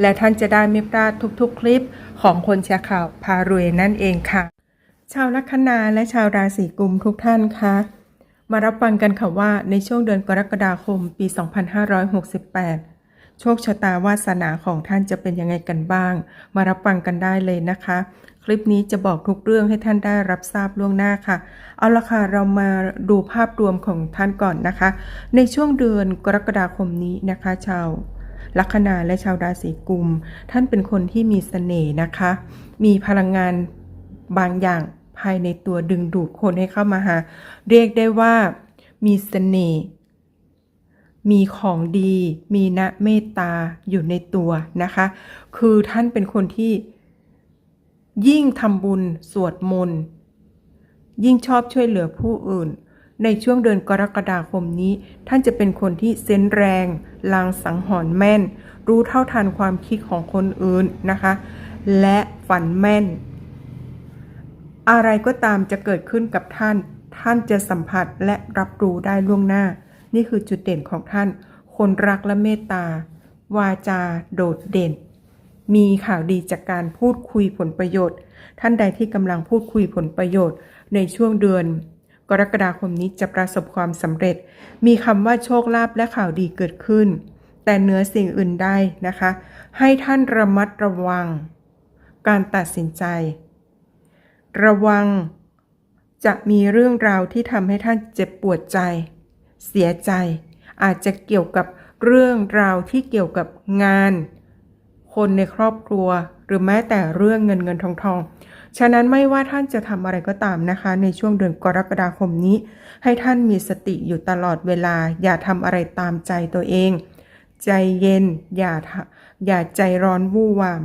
และท่านจะได้ไม่พลาดทุกๆ คลิปของคนแชร์ข่าวพารวยนั่นเองค่ะ ชาวลัคนาและชาวราศีกุมทุกท่านคะมารับฟังกันค่ะว่าในช่วงเดือนกรกฎาคมปี 2568 โชคชะตาวาสนาของท่านจะเป็นยังไงกันบ้าง มารับฟังกันได้เลยนะคะ คลิปนี้จะบอกทุกเรื่องให้ท่านได้รับทราบล่วงหน้าค่ะ เอาละค่ะเรามาดูภาพรวมของท่านก่อนนะคะ ในช่วงเดือนกรกฎาคมนี้นะคะ ชาว ลัคนาและชาวราศีกุม ท่านเป็นคนที่มีเสน่ห์นะคะ มีพลังงานบางอย่างภายในตัวดึงดูดคนให้เข้ามาหา เรียกได้ว่ามีเสน่ห์มีของดี มีนะเมตตาอยู่ในตัวนะคะ คือท่านเป็นคนที่ ยิ่งทำบุญสวดมนต์ยิ่งชอบช่วยเหลือผู้อื่น ในช่วงเดือนกรกฎาคมนี้ ท่านจะเป็นคนที่เซนแรง ลางสังหรณ์แม่น รู้เท่าทันความคิดของคนอื่นนะคะ และฝันแม่น อะไรก็ตามจะเกิดขึ้นกับท่าน ท่านจะสัมผัสและรับรู้ได้ล่วงหน้า นี่คือจุดเด่นของท่าน คนรักและเมตตา วาจาโดดเด่น มีข่าวดีจากการพูดคุยผลประโยชน์ ท่านใดที่กำลังพูดคุยผลประโยชน์ในช่วงเดือน กรกฎาคมนี้จะประสบความสำเร็จ มีคำว่าโชคลาภและข่าวดีเกิดขึ้น แต่เหนือสิ่งอื่นใดนะคะ ให้ท่านระมัดระวัง การตัดสินใจ ระวังจะมีเรื่องราวที่ทำให้ท่านเจ็บปวดใจ เสียใจ อาจจะเกี่ยวกับเรื่องราวที่เกี่ยวกับงาน คนในครอบครัว หรือแม้แต่เรื่องเงินเงินทองทองฉะนั้นไม่ว่าท่านจะทำอะไรก็ตามนะคะ ในช่วงเดือนกรกฎาคมนี้ ให้ท่านมีสติอยู่ตลอดเวลา อย่าทำอะไรตามใจตัวเอง ใจเย็น อย่าอย่าใจร้อนวู่วาม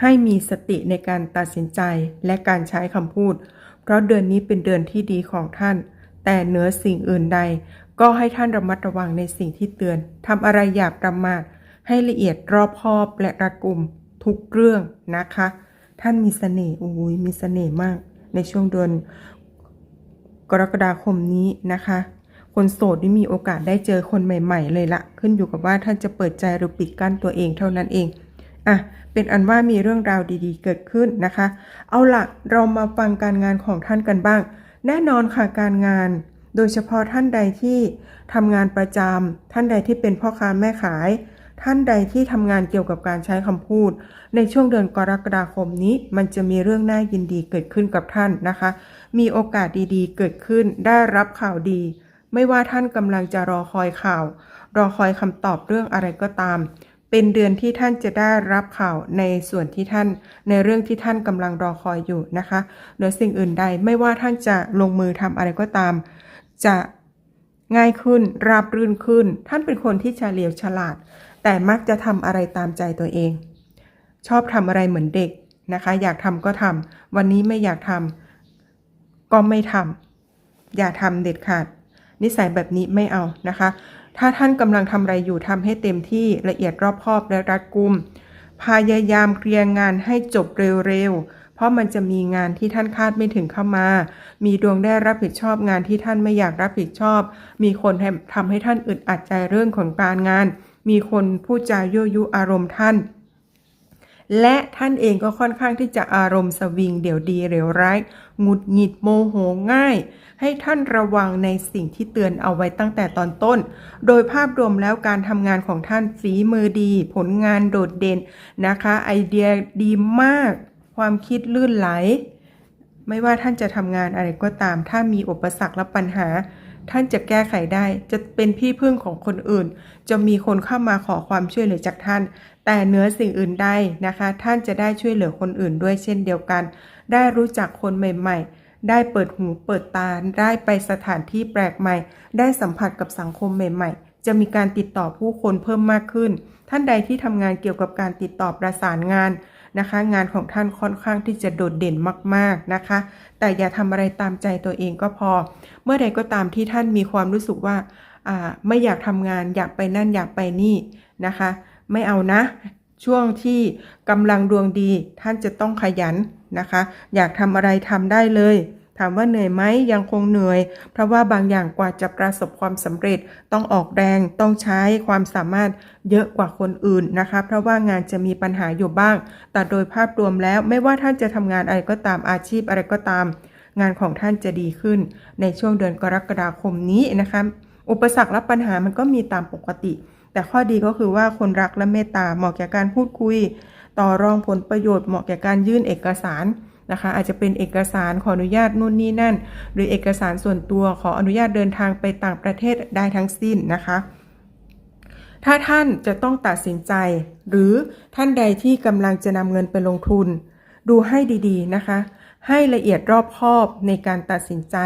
ให้มีสติในการตัดสินใจและการใช้คำพูด เพราะเดือนนี้เป็นเดือนที่ดีของท่าน แต่เหนือสิ่งอื่นใด ก็ให้ท่านระมัดระวังในสิ่งที่เตือนทำอะไรอย่าประมาท ให้ละเอียดรอบคอบและรัดกุมทุกเรื่องนะคะ ท่านมีเสน่ห์โอ้ยมีเสน่ห์มาก ในช่วงเดือนกรกฎาคมนี้นะคะ คนโสดนี่มีโอกาสได้เจอคนใหม่ ๆ เลยละขึ้นอยู่กับว่าท่านจะเปิดใจหรือปิดกั้นตัวเองเท่านั้นเองอะเป็นอันว่ามีเรื่องราวดีๆ เกิดขึ้นนะคะ เอาละเรามาฟังการงานของท่านกันบ้าง แน่นอนค่ะการงาน โดยเฉพาะท่านใดที่ทำงานประจำท่านใดที่เป็นพ่อค้าแม่ขาย ท่านใดที่ทำงานเกี่ยวกับการใช้คำพูด ในช่วงเดือนกรกฎาคมนี้ มันจะมีเรื่องน่ายินดีเกิดขึ้นกับท่านนะคะ มีโอกาสดีๆ เกิดขึ้นได้รับข่าวดี ไม่ว่าท่านกำลังจะรอคอยข่าว รอคอยคำตอบเรื่องอะไรก็ตาม เป็นเดือนที่ท่านจะได้รับข่าวในส่วนที่ท่าน ในเรื่องที่ท่านกำลังรอคอยอยู่นะคะเหนือสิ่งอื่นใดไม่ว่าท่านจะลงมือทำอะไรก็ตาม จะง่ายขึ้นราบรื่นขึ้น ท่านเป็นคนที่เฉลียวฉลาด แต่มักจะทำอะไรตามใจตัวเอง ชอบทำอะไรเหมือนเด็กนะคะ อยากทำก็ทำวันนี้ไม่อยากทำก็ไม่ทำอย่าทำเด็ดขาด นิสัยแบบนี้ไม่เอานะคะ ถ้าท่านกำลังทำอะไรอยู่ทำให้เต็มที่ละเอียดรอบคอบและรัดกุม พยายามเคลียร์งานให้จบเร็วๆ เพราะมันจะมีงานที่ท่านคาดไม่ถึงเข้ามา มีดวงได้รับผิดชอบงานที่ท่านไม่อยากรับผิดชอบ มีคนทำให้ท่านอึดอัดใจเรื่องของการงาน มีคนพูดจายั่วยุอารมณ์ท่าน และท่านเองก็ค่อนข้างที่จะอารมณ์สวิง เดี๋ยวดีเดี๋ยวร้ายหงุดหงิดโมโหง่าย ให้ท่านระวังในสิ่งที่เตือนเอาไว้ตั้งแต่ตอนต้น โดยภาพรวมแล้วการทำงานของท่านฝีมือดี ผลงานโดดเด่นนะคะ ไอเดียดีมาก ความคิดลื่นไหล ไม่ว่าท่านจะทำงานอะไรก็ตาม ถ้ามีอุปสรรคและปัญหา ท่านจะแก้ไขได้ จะเป็นที่พึ่งของคนอื่น จะมีคนเข้ามาขอความช่วยเหลือจากท่าน แต่เหนือสิ่งอื่นใดนะคะ ท่านจะได้ช่วยเหลือคนอื่นด้วยเช่นเดียวกัน ได้รู้จักคนใหม่ ๆได้เปิดหูเปิดตา ได้ไปสถานที่แปลกใหม่ ได้สัมผัสกับสังคมใหม่ ๆ จะมีการติดต่อผู้คนเพิ่มมากขึ้น ท่านใดที่ทำงานเกี่ยวกับการติดต่อประสานงาน นะคะ งานของท่านค่อนข้างที่จะโดดเด่นมากๆนะคะ แต่อย่าทำอะไรตามใจตัวเองก็พอ เมื่อใดก็ตามที่ท่านมีความรู้สึกว่าอ่าไม่อยากทำงานอยากไปนั่นอยากไปนี่นะคะ ไม่เอานะช่วงที่กำลังดวงดีท่านจะต้องขยันนะคะ อยากทำอะไรทำได้เลย ถามว่าเหนื่อยไหมยังคงเหนื่อย เพราะว่าบางอย่างกว่าจะประสบความสำเร็จต้องออกแรงต้องใช้ความสามารถเยอะกว่าคนอื่นนะคะ เพราะว่างานจะมีปัญหาอยู่บ้าง แต่โดยภาพรวมแล้วไม่ว่าท่านจะทำงานอะไรก็ตามอาชีพอะไรก็ตาม งานของท่านจะดีขึ้น ในช่วงเดือนกรกฎาคมนี้นะคะ อุปสรรคและปัญหามันก็มีตามปกติ แต่ข้อดีก็คือว่าคนรักและเมตตาเหมาะแก่การพูดคุย ต่อรองผลประโยชน์เหมาะแก่การยื่นเอกสาร นะคะ อาจจะเป็นเอกสารขออนุญาตนู่นนี่นั่น หรือเอกสารส่วนตัวขออนุญาตเดินทางไปต่างประเทศได้ทั้งสิ้นนะคะถ้าท่านจะต้องตัดสินใจ หรือท่านใดที่กำลังจะนำเงินไปลงทุน ดูให้ดีๆนะคะ ให้ละเอียดรอบคอบในการตัดสินใจ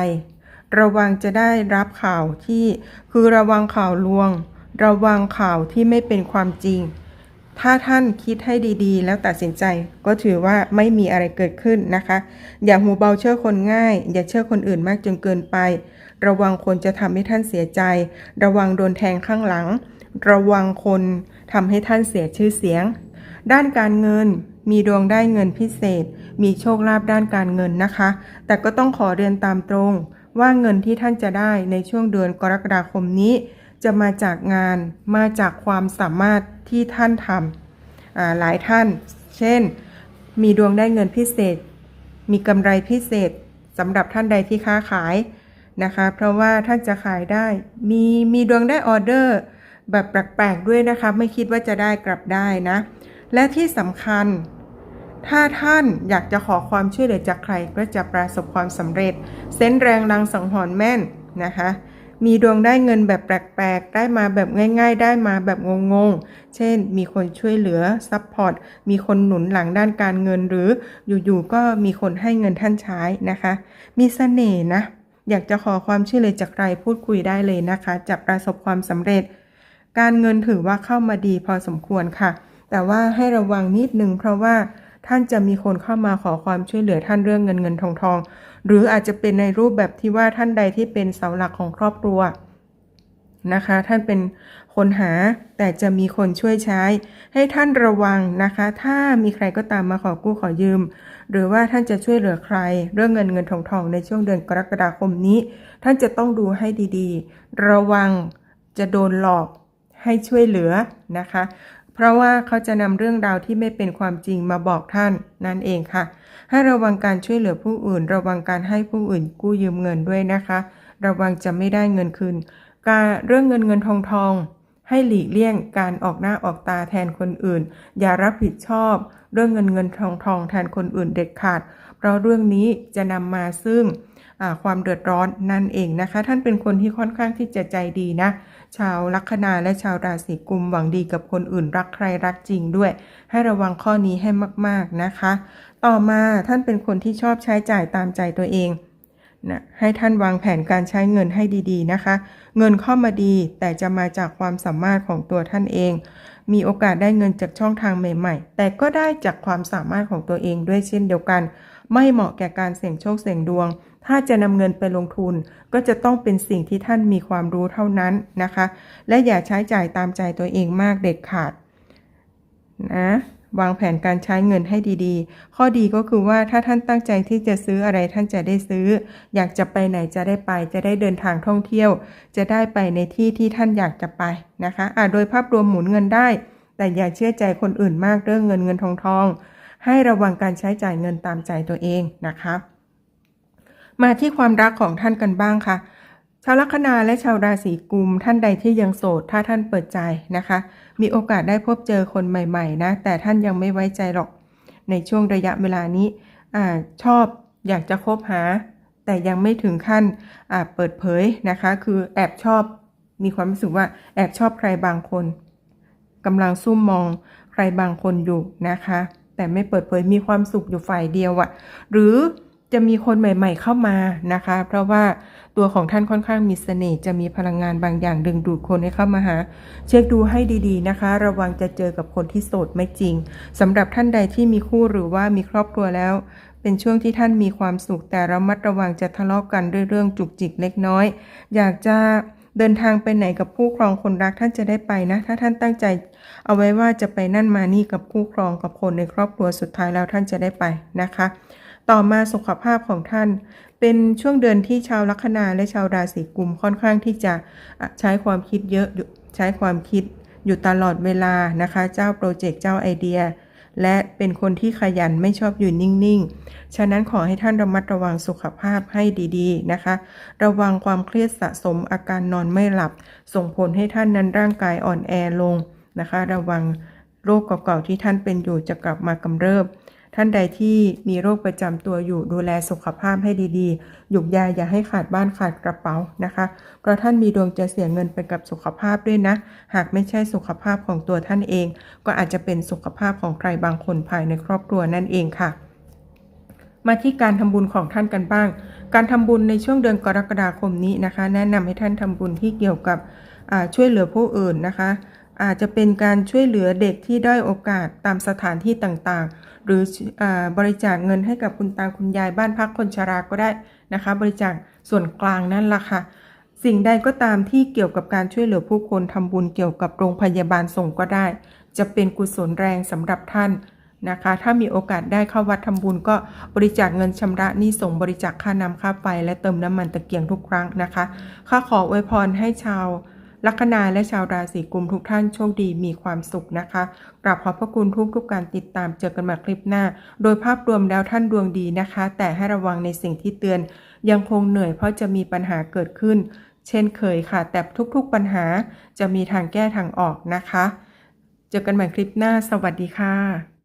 ระวังจะได้รับข่าวที่คือระวังข่าวลวง ระวังข่าวที่ไม่เป็นความจริง ถ้าท่านคิดให้ดีๆ แล้วตัดสินใจก็ถือว่าไม่มีอะไรเกิดขึ้นนะคะ อย่าหูเบาเชื่อคนง่าย อย่าเชื่อคนอื่นมากจนเกินไป ระวังคนจะทำให้ท่านเสียใจ ระวังโดนแทงข้างหลัง ระวังคนทำให้ท่านเสียชื่อเสียง ด้านการเงินมีดวงได้เงินพิเศษ มีโชคลาภด้านการเงินนะคะ แต่ก็ต้องขอเรียนตามตรง ว่าเงินที่ท่านจะได้ในช่วงเดือนกรกฎาคมนี้ จะมาจากงานมาจากความสามารถ ที่ท่านทำหลายท่าน เช่น มีดวงได้เงินพิเศษ มีกำไรพิเศษสำหรับท่านใดที่ค้าขายนะคะ เพราะว่าท่านจะขายได้ มีมีดวงได้ออเดอร์ แบบแปลกๆด้วยนะคะ ไม่คิดว่าจะได้กลับได้นะ และที่สำคัญ ถ้าท่านอยากจะขอความช่วยเหลือจากใครก็จะประสบความสำเร็จ เส้นแรงลังสังหรณ์แม่นนะคะ มีดวงได้เงินแบบแปลกๆ ได้มาแบบง่าย ๆ ได้มาแบบงงๆ เช่น มีคนช่วยเหลือซัพพอร์ต มีคนหนุนหลังด้านการเงินหรืออยู่ๆ ก็มีคนให้เงินท่านใช้นะคะ มีเสน่ห์นะ อยากจะขอความช่วยเหลือจากใครพูดคุยได้เลยนะคะ จะประสบความสำเร็จ การเงินถือว่าเข้ามาดีพอสมควรค่ะ แต่ว่าให้ระวังนิดนึงเพราะว่า ท่านจะมีคนเข้ามาขอความช่วยเหลือท่านเรื่องเงินเงินทองทอง หรืออาจจะเป็นในรูปแบบที่ว่าท่านใดที่เป็นเสาหลักของครอบครัวนะคะ ท่านเป็นคนหาแต่จะมีคนช่วยใช้ ให้ท่านระวังนะคะ ถ้ามีใครก็ตามมาขอกู้ขอยืม หรือว่าท่านจะช่วยเหลือใคร เรื่องเงินเงินทองทองในช่วงเดือนกรกฎาคมนี้ ท่านจะต้องดูให้ดีๆ ระวังจะโดนหลอกให้ช่วยเหลือนะคะ เพราะว่าเขาจะนำเรื่องราวที่ไม่เป็นความจริงมาบอกท่านนั่นเองค่ะ ให้ระวังการช่วยเหลือผู้อื่น ระวังการให้ผู้อื่นกู้ยืมเงินด้วยนะคะ ระวังจะไม่ได้เงินคืน การเรื่องเงินเงินทองทอง ให้หลีกเลี่ยงการออกหน้าออกตาแทนคนอื่น อย่ารับผิดชอบ เรื่องเงินเงินทองทองแทนคนอื่นเด็ดขาด เพราะเรื่องนี้จะนำมาซึ่งความเดือดร้อนนั่นเองนะคะ ท่านเป็นคนที่ค่อนข้างที่จะใจดีนะ ชาวลัคนาและชาวราศีกุมหวังดีกับคนอื่นรักใครรักจริงด้วย ให้ระวังข้อนี้ให้มาก ๆนะคะ ต่อมาท่านเป็นคนที่ชอบใช้จ่ายตามใจตัวเอง นะให้ท่านวางแผนการใช้เงินให้ดีๆนะคะ เงินเข้ามาดีแต่จะมาจากความสามารถของตัวท่านเอง มีโอกาสได้เงินจากช่องทางใหม่ ๆ แต่ก็ได้จากความสามารถของตัวเองด้วยเช่นเดียวกัน ไม่เหมาะแก่การเสี่ยงโชคเสี่ยงดวง ถ้าจะนำเงินไปลงทุน ก็จะต้องเป็นสิ่งที่ท่านมีความรู้เท่านั้นนะคะ และอย่าใช้จ่ายตามใจตัวเองมากเด็ดขาดนะ วางแผนการใช้เงินให้ดีๆ ข้อดีก็คือว่าถ้าท่านตั้งใจที่จะซื้ออะไรท่านจะได้ซื้อ อยากจะไปไหนจะได้ไป จะได้เดินทางท่องเที่ยว จะได้ไปในที่ที่ท่านอยากจะไปนะคะอะโดยภาพรวมหมุนเงินได้ แต่อย่าเชื่อใจคนอื่นมากเรื่องเงินเงินทองทองให้ระวังการใช้จ่ายเงินตามใจตัวเองนะคะ มาที่ความรักของท่านกันบ้างค่ะ ชาวลัคนาและชาวราศีกุมท่านใดที่ยังโสด ถ้าท่านเปิดใจนะคะ มีโอกาสได้พบเจอคนใหม่ๆนะ แต่ท่านยังไม่ไว้ใจหรอก ในช่วงระยะเวลานี้อชอบอยากจะคบหา แต่ยังไม่ถึงขั้นเปิดเผยนะคะ คือแอบชอบมีความรู้สึกว่าแอบชอบใครบางคนกำลังซุ่มมองใครบางคนอยู่นะคะ แต่ไม่เปิดเผยมีความสุขอยู่ฝ่ายเดียวอะหรือ จะมีคนใหม่ ๆ เข้ามานะคะ เพราะว่าตัวของท่านค่อนข้างมีเสน่ห์จะมีพลังงานบางอย่างดึงดูดคนให้เข้ามาหา เช็คดูให้ดีๆนะคะ ระวังจะเจอกับคนที่โสดไม่จริงสำหรับท่านใดที่มีคู่หรือว่ามีครอบครัวแล้ว เป็นช่วงที่ท่านมีความสุขแต่ระมัดระวังจะทะเลาะกันด้วยเรื่องจุกจิกเล็กน้อย อยากจะเดินทางไปไหนกับคู่ครองคนรักท่านจะได้ไปนะ ถ้าท่านตั้งใจเอาไว้ว่าจะไปนั่นมานี่กับคู่ครองกับคนในครอบครัวสุดท้ายแล้วท่านจะได้ไปนะคะ ต่อมาสุขภาพของท่าน เป็นช่วงเดือนที่ชาวลัคนาและชาวราศีกุมค่อนข้างที่จะใช้ความคิดเยอะใช้ความคิดอยู่ตลอดเวลานะคะ เจ้าโปรเจกต์เจ้าไอเดีย และเป็นคนที่ขยันไม่ชอบอยู่นิ่งๆ ฉะนั้นขอให้ท่านระมัดระวังสุขภาพให้ดีๆนะคะ ระวังความเครียดสะสมอาการนอนไม่หลับ ส่งผลให้ท่านนั้นร่างกายอ่อนแอลงนะคะ ระวังโรคเก่าๆที่ท่านเป็นอยู่จะกลับมากำเริบ ท่านใดที่มีโรคประจำตัวอยู่ดูแลสุขภาพให้ดีๆ หยุกยาอย่าให้ขาดบ้านขาดกระเป๋านะคะ เพราะท่านมีดวงจะเสียเงินไปกับสุขภาพด้วยนะ หากไม่ใช่สุขภาพของตัวท่านเอง ก็อาจจะเป็นสุขภาพของใครบางคนภายในครอบครัวนั่นเองค่ะ มาที่การทำบุญของท่านกันบ้าง การทำบุญในช่วงเดือนกรกฎาคมนี้นะคะ แนะนำให้ท่านทำบุญที่เกี่ยวกับช่วยเหลือผู้อื่นนะคะ อาจจะเป็นการช่วยเหลือเด็กที่ได้อยโอกาสตามสถานที่ต่างๆ หรืออบริจาคเงินให้กับคุณตาคุณยายบ้านพักคนชราก็ได้นะคะ บริจาคส่วนกลางนั่นแหละค่ะ สิ่งใดก็ตามที่เกี่ยวกับการช่วยเหลือผู้คนทำบุญเกี่ยวกับโรงพยาบาลส่งก็ได้ จะเป็นกุศลแรงสำหรับท่านนะคะ ถ้ามีโอกาสได้เข้าวัดทำบุญก็บริจาคเงินชำระหนี้ส่งบริจาคค่าน้ำค่าไฟและเติมน้ำมันตะเกียงทุกครั้งนะคะข้าขออวยพรให้ชาว ลัคนาและชาวราศีกุมทุกท่านโชคดีมีความสุขนะคะกราบขอบพระคุณทุกทุกการติดตามเจอกันใหมาคลิปหน้า โดยภาพรวมแล้วท่านดวงดีนะคะ แต่ให้ระวังในสิ่งที่เตือน ยังคงเหนื่อยเพราะจะมีปัญหาเกิดขึ้น เช่นเคยค่ะ แต่ทุกๆปัญหาจะมีทางแก้ทางออกนะคะ เจอกันใหม่คลิปหน้า สวัสดีค่ะ